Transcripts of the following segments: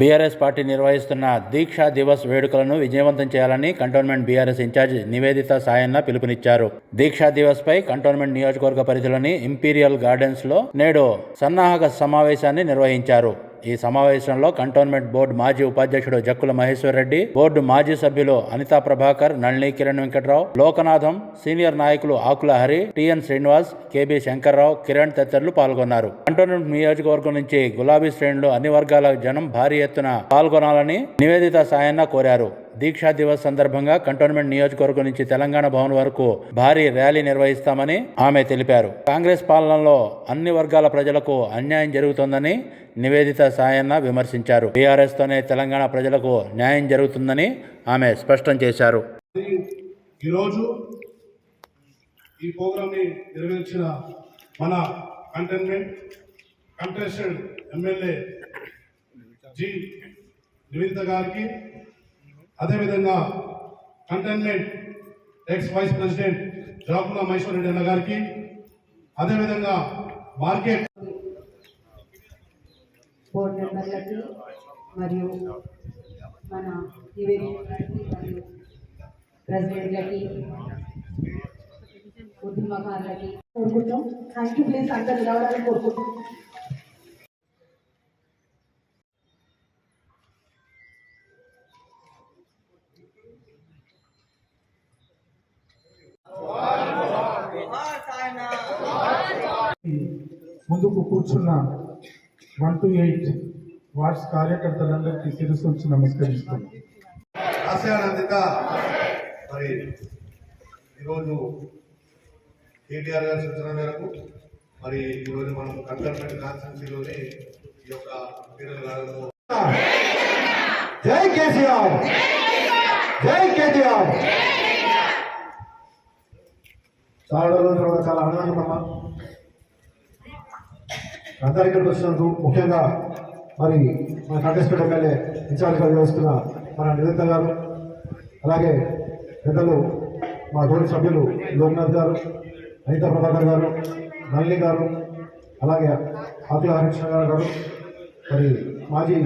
BRS party నిర్వహిస్తున్న దీక్షా దివస్ వేడుకలను విజయవంతం చేయాలని cantonment BRS incharge Niveditha Sayanna పిలుపునిచ్చారు. దీక్షా దివస్ పై కంటోన్మెంట్ నియోజకవర్గ పరిధిలోని ఇంపీరియల్ గార్డెన్స్లో నేడు సన్నాహక సమావేశాన్ని నిర్వహించారు. ఈ సమావేశంలో కంటోన్మెంట్ బోర్డు మాజీ ఉపాధ్యక్షుడు జక్కుల మహేశ్వర్ రెడ్డి బోర్డు మాజీ సభ్యులు అనితా ప్రభాకర్ నళిని కిరణ్ వెంకట్రావు లోకనాథం సీనియర్ నాయకులు ఆకుల హరి టిఎన్ శ్రీనివాస్ కేబి శంకర్రావు కిరణ్ తదితరులు పాల్గొన్నారు. కంటోన్మెంట్ నియోజకవర్గం నుంచి గులాబీ శ్రేణులు అన్ని వర్గాల జనం భారీ ఎత్తున పాల్గొనాలని నివేదిత సాయన్న కోరారు. దీక్షా దివస్ సందర్భంగా కంటోన్మెంట్ నియోజకవర్గం నుంచి తెలంగాణ భవన్ వరకు భారీ ర్యాలీ నిర్వహిస్తామని ఆమె తెలిపారు. కాంగ్రెస్ పాలనలో అన్ని వర్గాల ప్రజలకు అన్యాయం జరుగుతోందని నివేదిత సాయన్న విమర్శించారు. టీఆర్ఎస్తోనే తెలంగాణ ప్రజలకు న్యాయం జరుగుతుందని ఆమె స్పష్టం చేశారు. ఈరోజు ఈ ప్రోగ్రామ్ని నిర్వహించిన మన cantonment contested MLA G. Niveditha గారికి అదేవిధంగా cantonment ex vice president Jakula Maheshwar Reddy అన్న గారికి అదేవిధంగా మార్కెట్ బోర్డు మెంబర్లకి మరియు మన నివేదిక గారికి మరియు ప్రెసిడెంట్లకి ఉద్యమకారులకి కోరుకుంటాం థ్యాంక్ యూ ప్లీజ్ అందరు రావడానికి కోరుకుంటాం ముందుకు కూర్చున్న వన్ టు ఎయిట్ వార్డ్స్ కార్యకర్తలందరికీ శిరస్సు వచ్చి నమస్కరిస్తున్నాను ఆశయానందిత. మరి ఈరోజు కేటీఆర్ గారి సూచన మేరకు మరి ఈరోజు మనం కంటోన్మెంట్ కాన్స్టిట్యూన్సీలోని ఈ యొక్క గారు జై కేసీఆర్ జై కేటీఆర్! చాలా రోజుల తర్వాత చాలా ఆనందం అమ్మా అందరి ఇక్కడికి వచ్చినందుకు ముఖ్యంగా మరి మన కంటెస్టెడ్ ఎమ్మెల్యే ఇన్ఛార్జ్గా వ్యవహరిస్తున్న మన నివేదిత గారు అలాగే పెద్దలు మా గౌరవ సభ్యులు లోక్నాథ్ గారు అనిత ప్రభాకర్ గారు నళిని గారు అలాగే ఆకుల హరికృష్ణ గారు మరి మాజీ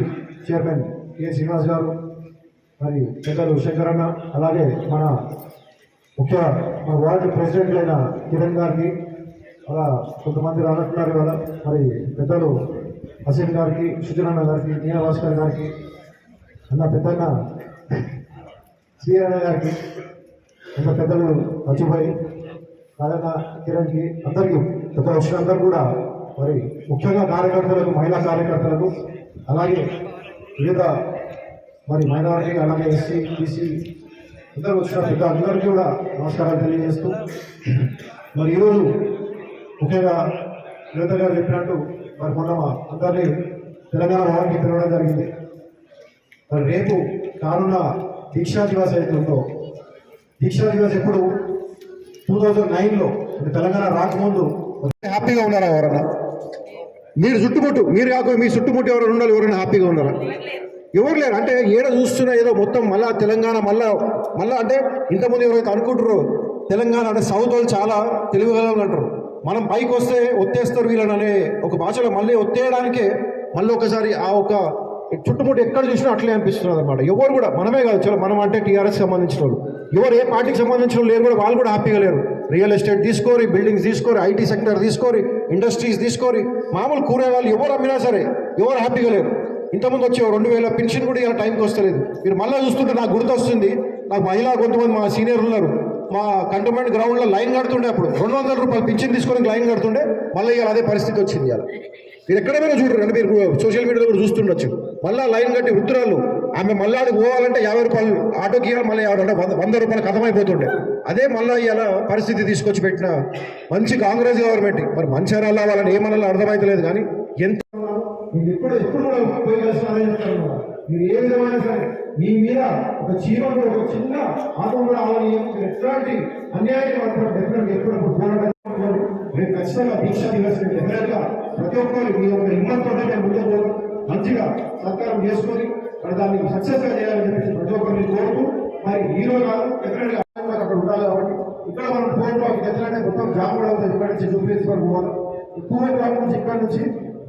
చైర్మన్ కె శ్రీనివాస్ గారు మరి పెద్దలు శంకరన్న అలాగే మన ముఖ్య మన వార్డు ప్రెసిడెంట్ అయిన కిరణ్ గారికి అలా కొంతమంది రానున్నారు కదా మరి పెద్దలు అసీం గారికి సుజనన్న గారికి నీలభాస్కర్ గారికి అన్న పెద్దన్న శ్రీరణ గారికి అన్న పెద్దలు అచ్చుభాయ్ కాదన్న కిరణ్కి అందరికీ పెద్ద వచ్చినందరూ కూడా మరి ముఖ్యంగా కార్యకర్తలకు మహిళా కార్యకర్తలకు అలాగే వివిధ మరి మైనారిటీ అలాగే ఎస్సీ బీసీ అందరూ వచ్చిన పెద్ద అందరికీ కూడా నమస్కారాలు తెలియజేస్తూ మరి ఈరోజు ముఖ్యంగా యువత గారు చెప్పినట్టు మరి మొన్న అందరినీ తెలంగాణ భవన్కి పిలవడం జరిగింది. మరి రేపు కానున్న దీక్షా దివాస్ అయితే ఉందో దీక్షా దివాస్ ఎప్పుడు? టూ థౌజండ్ నైన్లో తెలంగాణ రాకముందు. హ్యాపీగా ఉన్నారా ఎవరన్నా? మీరు చుట్టుముట్టు మీరు కాకుండా మీ చుట్టుముట్టు ఎవరైనా ఉండాలి ఎవరైనా హ్యాపీగా ఉన్నారా? ఎవరు లేరు. అంటే ఏడ చూస్తున్నా ఏదో మొత్తం మళ్ళా తెలంగాణ మళ్ళా మళ్ళా అంటే ఇంతకుముందు ఎవరైతే అనుకుంటారో తెలంగాణ అంటే సౌత్ వాళ్ళు చాలా తెలివిగలను అంటారు. మనం పైకి వస్తే ఒత్తేస్తారు వీళ్ళని అనే ఒక భాషలో మళ్ళీ ఒత్తేయడానికే మళ్ళీ ఒకసారి ఆ ఒక చుట్టుముట్టు ఎక్కడ చూసినా అట్లే అనిపిస్తున్నది అనమాట ఎవరు కూడా మనమే కాదు చలో మనం అంటే టీఆర్ఎస్ సంబంధించిన వాళ్ళు. ఎవరు ఏ పార్టీకి సంబంధించిన వాళ్ళు లేరు కూడా వాళ్ళు కూడా హ్యాపీగా లేరు. రియల్ ఎస్టేట్ తీసుకోరి బిల్డింగ్స్ తీసుకోరి ఐటీ సెక్టర్ తీసుకోరి ఇండస్ట్రీస్ తీసుకోరి మామూలు కూరగాయలు ఎవరు అమ్మినా సరే ఎవరు హ్యాపీగా లేరు. ఇంతకుముందు వచ్చే రెండు వేల పెన్షన్ కూడా ఇలా టైంకి వస్తలేదు. మీరు మళ్ళీ చూస్తుంటే నాకు గుర్తొస్తుంది నాకు మహిళా కొంతమంది మా సీనియర్లు ఉన్నారు. మా కంటోన్మెంట్ గ్రౌండ్లో లైన్ కడుతుండే అప్పుడు. రెండు వందల రూపాయలు పింఛన్ తీసుకొని లైన్ కడుతుండే మళ్ళీ ఇవాళ అదే పరిస్థితి వచ్చింది ఇవాళ. మీరు ఎక్కడైనా చూడండి మీరు సోషల్ మీడియాలో కూడా చూస్తుండొచ్చు. మళ్ళీ లైన్ కట్టి ఉత్తరాలు ఆమె మళ్ళీ ఆడికి పోవాలంటే యాభై రూపాయలు ఆటోకి ఇవ్వాలి మళ్ళీ యాభై అంటే వంద వంద రూపాయలు కథమైపోతుండే. అదే మళ్ళీ ఇలా పరిస్థితి తీసుకొచ్చి పెట్టిన మంచి కాంగ్రెస్ గవర్నమెంట్. మరి మంచి అనాలా వాళ్ళని ఏమనాలో అర్థమైతలేదు కానీ ఎంత మీరు ఎప్పుడు ఎప్పుడు కూడా పోయి కలిసి చెప్తారు అన్నమాట. మీరు ఏ విధమైన సరే మీ మీద ఒక చీమకు ఒక చిన్న ఆటం కూడా ఆవనీయం ఎట్లాంటి అన్యాయం మాత్రం డెఫినెట్ ఎప్పుడప్పుడు పోరాటం రేపు ఖచ్చితంగా దీక్ష దివస్ డెఫినెట్ ప్రతి ఒక్కరు మీ యొక్క హిమ్మత్ తోటే మేము ముందుకు పోవడం మంచిగా సత్కారం చేసుకొని మరి దాన్ని సక్సెస్గా చేయాలని చెప్పేసి ప్రతి ఒక్కరిని కోరుతూ మరి హీరో కాదు డెఫినెట్ అక్కడ ఉండాలి కాబట్టి ఇక్కడ మనం ఫోటో ఎట్లంటే మొత్తం జామ్ కూడా అవుతుంది. ఇక్కడ నుంచి చూపించుకొని పోవాలి. ఎక్కువ నుంచి ఇక్కడ నుంచి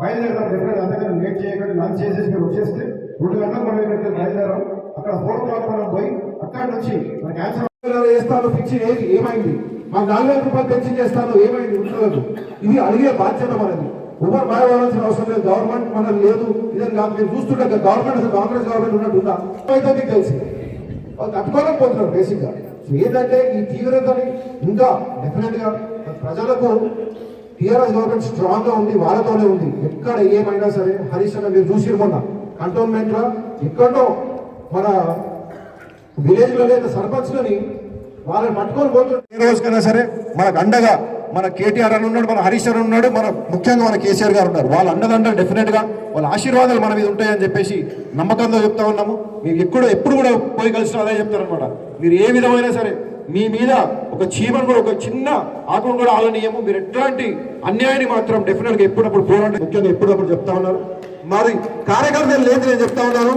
బయలుదేరడం డెఫినెట్ అంతకన్నా లేట్ చేయకండి లంచ్ చేసేసి మీరు వచ్చేస్తే రెండు గంటలకు మనం ఇక్కడ బయలుదేరాం అక్కడ ఫోర్ క్లాక్ మనం పోయి అక్కడ నుంచి మన క్యాన్సర్ వేస్తాను ఫిక్స్ ఏది? ఏమైంది? మాకు నాలుగు వేల రూపాయలు పెన్షన్ చేస్తాను ఏమైంది? ఉంచలేదు ఇది అడిగే బాధ్యత మనది. ఎవరు మాయవలసిన అవసరం లేదు. గవర్నమెంట్ మనది లేదు. ఇదని కాదు మీరు చూస్తుంటే గవర్నమెంట్ అసలు కాంగ్రెస్ గవర్నమెంట్ ఉన్నట్టు ఉందా? అయితే మీకు తెలిసి. వాళ్ళు తట్టుకోలేకపోతున్నారు బేసిక్గా సో ఏంటంటే ఈ తీవ్రతని ఇంకా డెఫినెట్గా ప్రజలకు టీఆర్ఎస్ గవర్నమెంట్ స్ట్రాంగ్గా ఉంది వాళ్ళతోనే ఉంది. ఎక్కడ ఏమైనా సరే హరీష్ అన్న మీరు చూసి మొన్న. కంటోన్మెంట్లో ఎక్కడో మన విలేజ్లో లేదా సర్పంచ్లని వాళ్ళని పట్టుకొని పోతున్నారు. రోజుకైనా సరే మనకు అండగా మన కేటీఆర్ అని ఉన్నాడు మన హరీష్ అని ఉన్నాడు మన ముఖ్యంగా మన కేసీఆర్ గారు ఉన్నారు. వాళ్ళ అండదండ డెఫినెట్గా వాళ్ళ ఆశీర్వాదాలు మన మీద ఉంటాయని చెప్పేసి నమ్మకంతో చెప్తా ఉన్నాము. మీరు ఎక్కడో ఎప్పుడు కూడా పోయి కలిసిన అదే చెప్తారనమాట మీరు ఏ విధమైనా సరే మీ మీద ఒక చీమను కూడా ఒక చిన్న ఆత్మను కూడా ఆలనీయము. మీరు ఎట్లాంటి అన్యాయాన్ని మాత్రం డెఫినెట్గా ఎప్పుడప్పుడు పోరాటం ముఖ్యంగా ఎప్పుడప్పుడు చెప్తా ఉన్నారు. మరి కార్యకర్తలు లేదు నేను చెప్తా ఉన్నాను.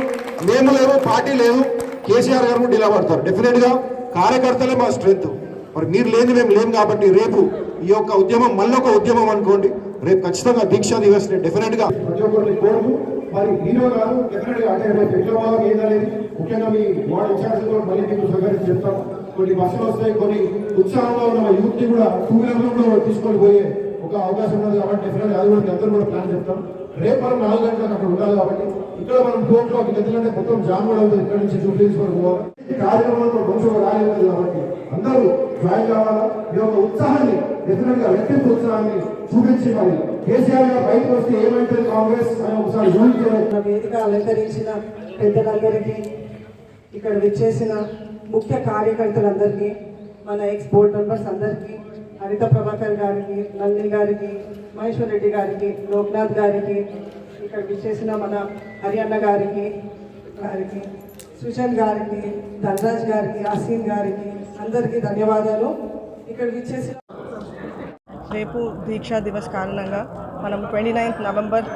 మేము లేవు పార్టీ లేదు కేసీఆర్ గారు కూడా ఇలా పడతారు. డెఫినెట్గా కార్యకర్తలే మా స్ట్రెంత్ మరి మీరు లేని మేము లేము కాబట్టి రేపు ఈ యొక్క ఉద్యమం మళ్ళీ ఒక ఉద్యమం అనుకోండి. రేపు ఖచ్చితంగా దీక్షా దివస్ డెఫినెట్గా మరి హీరో గారు డెఫినెట్గా అంటే రేపు ఎట్లా ఏందనేది ముఖ్యంగా మీ వాడు ఇన్ఛార్జ్ మళ్ళీ మీకు సహకరించి చెప్తాం. కొన్ని బస్సులు వస్తాయి కొన్ని ఉత్సాహంలో ఉన్న యూత్ని కూడా టూ వీలర్లు కూడా తీసుకొని పోయే ఒక అవకాశం ఉన్నది కాబట్టి డెఫినెట్ అది కూడా మీ అందరూ కూడా ప్లాన్ చెప్తాం రేపు మనం నాలుగు గంటలకు అక్కడ ఉండాలి కాబట్టి ఇక్కడ మనం ఫోర్ క్లాక్ ఎందుకంటే మొత్తం జామ్ కూడా అవుతుంది. ఇక్కడ నుంచి జూబ్లీస్ వరకు పోవాలి. కార్యక్రమంలో కొంచెం రాలేదు కాబట్టి అందరూ జాయిన్ కావాలా? మీ యొక్క ఉత్సాహాన్ని డెఫినెట్గా రెట్టింపు ఉత్సాహాన్ని చూపించి మరి కేసీఆర్ గారు బయటకు వస్తే ఏమైతుంది కాంగ్రెస్ అని ఒకసారి ఊహించారు వేదిక అలంకరించిన పెద్దలందరికీ ఇక్కడ విచ్చేసిన ముఖ్య కార్యకర్తలందరికీ మన ఎక్స్ బోర్డ్ మెంబర్స్ అందరికీ హరిత ప్రభాకర్ గారికి నందిని గారికి మహేశ్వర్ రెడ్డి గారికి లోక్నాథ్ గారికి ఇక్కడ విచ్చేసిన మన హరియన్న గారికి గారికి సుజన్ గారికి ధనరాజ్ గారికి అసీన్ గారికి అందరికీ ధన్యవాదాలు. ఇక్కడ విచ్చేసిన రేపు దీక్షా దివస్ కారణంగా మనం twenty ninth November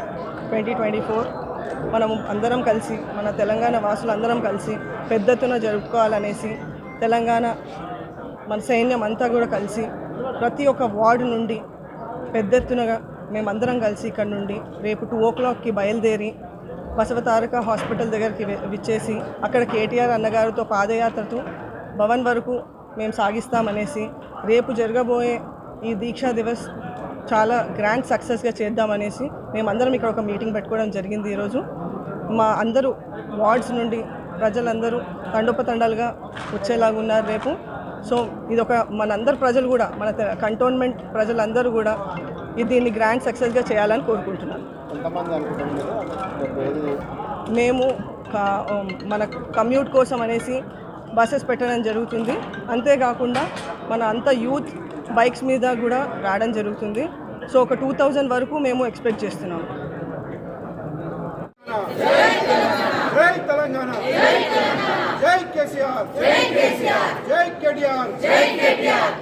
twenty twenty four మనం అందరం కలిసి మన తెలంగాణ వాసులు అందరం కలిసి పెద్ద ఎత్తున జరుపుకోవాలనేసి తెలంగాణ మన సైన్యం అంతా కూడా కలిసి ప్రతి ఒక్క వార్డు నుండి పెద్ద ఎత్తునగా మేమందరం కలిసి ఇక్కడ నుండి రేపు టూ ఓ క్లాక్కి బయలుదేరి బసవతారక హాస్పిటల్ దగ్గరికి విచ్చేసి అక్కడ కేటీఆర్ అన్నగారితో పాదయాత్రతో భవన్ వరకు మేము సాగిస్తామనేసి రేపు జరగబోయే ఈ దీక్షా దివస్ చాలా గ్రాండ్ సక్సెస్గా చేద్దామనేసి మేమందరం ఇక్కడ ఒక మీటింగ్ పెట్టుకోవడం జరిగింది ఈరోజు. మా అందరూ వార్డ్స్ నుండి ప్రజలందరూ తండోపతండాలుగా వచ్చేలాగా ఉన్నారు రేపు. సో ఇది ఒక మనందరు ప్రజలు కూడా మన కంటోన్మెంట్ ప్రజలందరూ కూడా ఇది దీన్ని గ్రాండ్ సక్సెస్గా చేయాలని కోరుకుంటున్నాను మేము మన కమ్యూట్ కోసం అనేసి బస్సెస్ పెట్టడం జరుగుతుంది. అంతేకాకుండా మన అంత యూత్ బైక్స్ మీద కూడా రావడం జరుగుతుంది. సో ఒక టూ థౌజండ్ వరకు మేము ఎక్స్పెక్ట్ చేస్తున్నాం. జై తెలంగాణ జై కేసీఆర్ జై కేసీఆర్ జై కేటీఆర్ జై కేటీఆర్.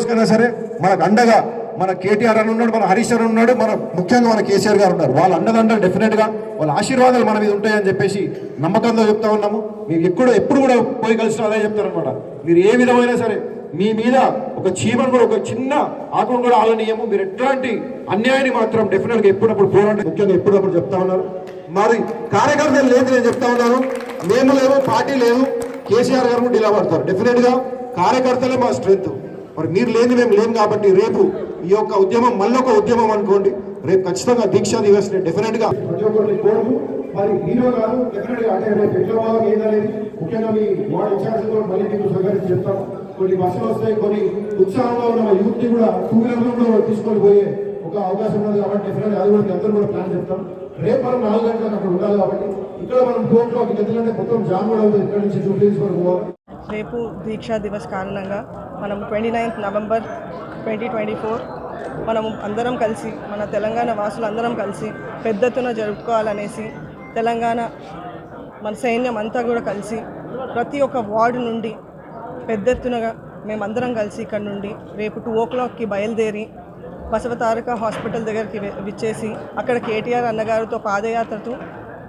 రోజుకైనా సరే మనకు అండగా మన కేటీఆర్ అని ఉన్నాడు మన హరీష్ అని ఉన్నాడు మన ముఖ్యంగా మన కేసీఆర్ గారు ఉన్నారు. వాళ్ళ అండదండ డెఫినెట్గా వాళ్ళ ఆశీర్వాదాలు మన మీద ఉంటాయని చెప్పేసి నమ్మకంతో చెప్తా ఉన్నాము. మీరు ఎప్పుడు ఎప్పుడు కూడా పోయి కలిసిన అదే చెప్తారనమాట మీరు ఏ విధమైనా సరే మీ మీద ఒక చీమను కూడా ఒక చిన్న ఆత్మను కూడా ఆలనీయము. మీరు ఎట్లాంటి అన్యాయాన్ని మాత్రం డెఫినెట్గా ఎప్పుడప్పుడు పోరాటం ముఖ్యంగా ఎప్పుడప్పుడు చెప్తా ఉన్నారు. మరి కార్యకర్తలు లేదు నేను చెప్తా ఉన్నాను. మేము లేవు పార్టీ లేదు. కేసీఆర్ గారు కూడా ఇలా పడతారు డెఫినెట్గా కార్యకర్తలే మా స్ట్రెంత్ మరి మీరు లేని మేము లేము కాబట్టి రేపు ఈ యొక్క ఉద్యమం మళ్ళీ ఒక ఉద్యమం అనుకోండి. రేపు ఖచ్చితంగా దీక్షా దివస్ డెఫినెట్గా ప్రతి ఒక్కరిని కోరుకు మరి హీరో గారు డెఫినెట్గా అంటే రేపు ఎట్లా ఏందనేది ముఖ్యంగా మీ వాడు ఇన్ఛార్జ్ కూడా మళ్ళీ మీకు సహకరించి చెప్తాం. కొన్ని బస్సులు వస్తాయి కొన్ని ఉత్సాహంలో ఉన్న యూత్ కూడా టూ వీలర్ కూడా తీసుకొని పోయే ఒక అవకాశం ఉన్నది కాబట్టి డెఫినెట్ అది కూడా మీ అందరూ కూడా ప్లాన్ చెప్తాం రేపు మనం నాలుగు గంటలకు అక్కడ ఉండాలి కాబట్టి ఇక్కడ మనం టూ ఎందుకంటే మొత్తం జామ్ కూడా అవుతుంది. ఇక్కడ నుంచి జూబ్లీస్ వరకు పోవాలి. రేపు దీక్షా దివస్ కారణంగా మనం twenty ninth November twenty twenty four మనం అందరం కలిసి మన తెలంగాణ వాసులు అందరం కలిసి పెద్ద ఎత్తున జరుపుకోవాలనేసి తెలంగాణ మన సైన్యం అంతా కూడా కలిసి ప్రతి ఒక్క వార్డు నుండి పెద్ద ఎత్తునగా మేమందరం కలిసి ఇక్కడ నుండి రేపు టూ ఓ క్లాక్కి బయలుదేరి బసవ తారక హాస్పిటల్ దగ్గరికి విచ్చేసి అక్కడ కేటీఆర్ అన్నగారితో పాదయాత్రతో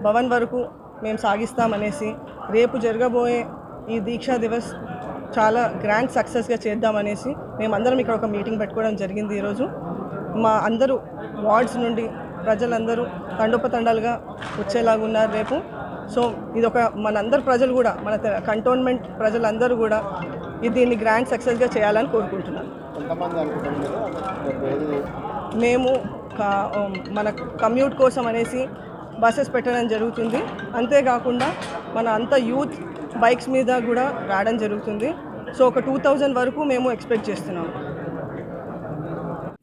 భవన్ వరకు మేము సాగిస్తామనేసి రేపు జరగబోయే ఈ దీక్షా దివస్ చాలా గ్రాండ్ సక్సెస్గా చేద్దామనేసి మేమందరం ఇక్కడ ఒక మీటింగ్ పెట్టుకోవడం జరిగింది ఈరోజు. మా అందరూ వార్డ్స్ నుండి ప్రజలందరూ తండోపతండాలుగా వచ్చేలాగా ఉన్నారు రేపు. సో ఇది ఒక మనందరు ప్రజలు కూడా మన కంటోన్మెంట్ ప్రజలందరూ కూడా ఇది దీన్ని గ్రాండ్ సక్సెస్గా చేయాలని కోరుకుంటున్నాను మేము మన కమ్యూట్ కోసం అనేసి బస్సెస్ పెట్టడం జరుగుతుంది. అంతేకాకుండా మన అంత యూత్ బైక్స్ మీద కూడా రావడం జరుగుతుంది. సో ఒక టూ థౌజండ్ వరకు మేము ఎక్స్పెక్ట్ చేస్తున్నాము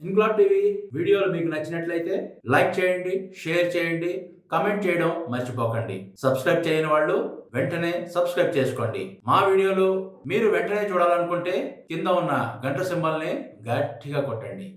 ఇంక్లాబ్ టీవీ వీడియోలు మీకు నచ్చినట్లయితే లైక్ చేయండి షేర్ చేయండి కమెంట్ చేయడం మర్చిపోకండి. సబ్స్క్రైబ్ చేయని వాళ్ళు వెంటనే సబ్స్క్రైబ్ చేసుకోండి. మా వీడియోలు మీరు వెంటనే చూడాలనుకుంటే కింద ఉన్న గంట సింబల్ని గట్టిగా కొట్టండి.